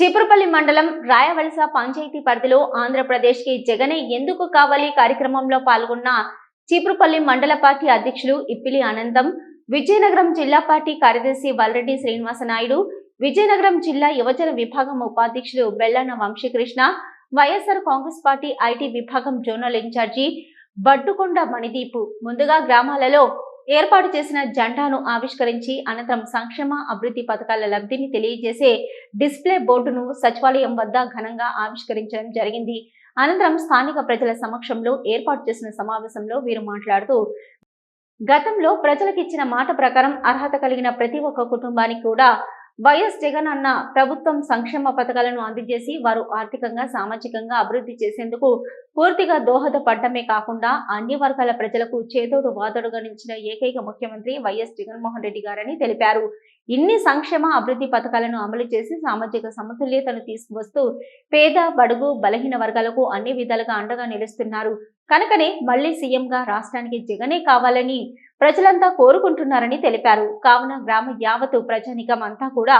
చీపురుపల్లి మండలం రాయవలస పంచాయతీ పరిధిలో ఆంధ్రప్రదేశ్కి జగనే ఎందుకు కావాలి కార్యక్రమంలో పాల్గొన్న చీపురుపల్లి మండల పార్టీ అధ్యక్షులు ఇప్పిలి అనంతం విజయనగరం జిల్లా పార్టీ కార్యదర్శి వల్రెడ్డి శ్రీనివాస నాయుడు విజయనగరం జిల్లా యువజన విభాగం ఉపాధ్యక్షులు బెల్లన వంశీకృష్ణ వైఎస్ఆర్ కాంగ్రెస్ పార్టీ ఐటీ విభాగం జోనల్ ఇన్ఛార్జి బడ్డుకొండ మణిదీపు. ముందుగా గ్రామాలలో ఏర్పాటు చేసిన జెండాను ఆవిష్కరించి అనంతరం సంక్షేమ అభివృద్ధి పథకాల లబ్ధిని తెలియజేసే డిస్ప్లే బోర్డును సచివాలయం వద్ద ఘనంగా ఆవిష్కరించడం జరిగింది. అనంతరం స్థానిక ప్రజల సమక్షంలో ఏర్పాటు చేసిన సమావేశంలో వీరు మాట్లాడుతూ గతంలో ప్రజలకు ఇచ్చిన మాట ప్రకారం అర్హత కలిగిన ప్రతి ఒక్క కుటుంబానికి కూడా వైఎస్ జగన్ అన్న ప్రభుత్వం సంక్షేమ పథకాలను అందజేసి వారు ఆర్థికంగా సామాజికంగా అభివృద్ధి చేసేందుకు పూర్తిగా దోహదపడ్డమే కాకుండా అన్ని వర్గాల ప్రజలకు చేదోడు వాదోడుగా నిలిచిన ఏకైక ముఖ్యమంత్రి వైఎస్ జగన్మోహన్ రెడ్డి గారని తెలిపారు. ఇన్ని సంక్షేమ అభివృద్ధి పథకాలను అమలు చేసి సామాజిక సమతుల్యతను తీసుకువస్తూ పేద బడుగు బలహీన వర్గాలకు అన్ని విధాలుగా అండగా నిలుస్తున్నారు. కనుకనే మళ్ళీ సీఎంగా రాష్ట్రానికి జగనే కావాలని ప్రజలంతా కోరుకుంటున్నారని తెలిపారు. కావున గ్రామ యావత్తు ప్రజానికం అంతా కూడా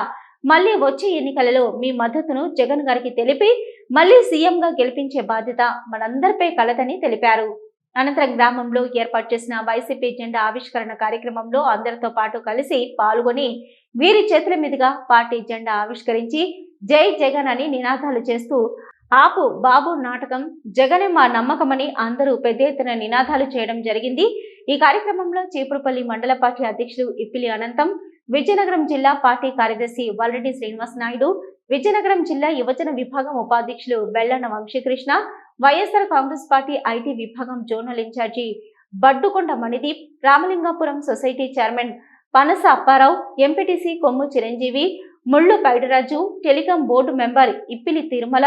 మళ్ళీ వచ్చే ఎన్నికలలో మీ మద్దతును జగన్ గారికి తెలిపి మళ్ళీ సీఎంగా గెలిపించే బాధ్యత మనందరిపై కలదని తెలిపారు. అనంతరం గ్రామంలో ఏర్పాటు చేసిన వైసీపీ జెండా ఆవిష్కరణ కార్యక్రమంలో అందరితో పాటు కలిసి పాల్గొని వీరి చేతుల మీదుగా పార్టీ జెండా ఆవిష్కరించి జై జగన్ అని నినాదాలు చేస్తూ ఆపు బాబు నాటకం జగనే మా నమ్మకమని అందరూ పెద్ద ఎత్తున నినాదాలు చేయడం జరిగింది. ఈ కార్యక్రమంలో చీపురుపల్లి మండల పార్టీ అధ్యక్షులు ఇప్పిలి అనంతం విజయనగరం జిల్లా పార్టీ కార్యదర్శి వల్రెడ్డి శ్రీనివాస్ నాయుడు విజయనగరం జిల్లా యువజన విభాగం ఉపాధ్యక్షులు బెల్లన వంశీకృష్ణ వైఎస్ఆర్ కాంగ్రెస్ పార్టీ ఐటీ విభాగం zonal incharge Baddukonda Manideep Ramalingapuram society chairman Panasa Apparao MPTC Kommu Chiranjeevi Mullu Paidaraju telecom board member Ippili Tirumala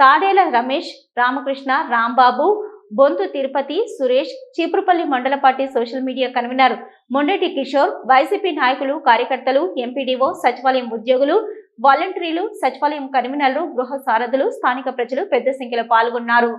Tadela Ramesh Ramakrishna Rambabu Bonthu Tirupati Suresh Cheepurupalli మండల party social media convener Mondati Kishore YCP నాయకులు కార్యకర్తలు MPDO సచివాలయం ఉద్యోగులు వాలంటీర్లు సచివాలయం కన్వీనర్లు గృహ సారథులు స్థానిక ప్రజలు పెద్ద సంఖ్యలో పాల్గొన్నారు.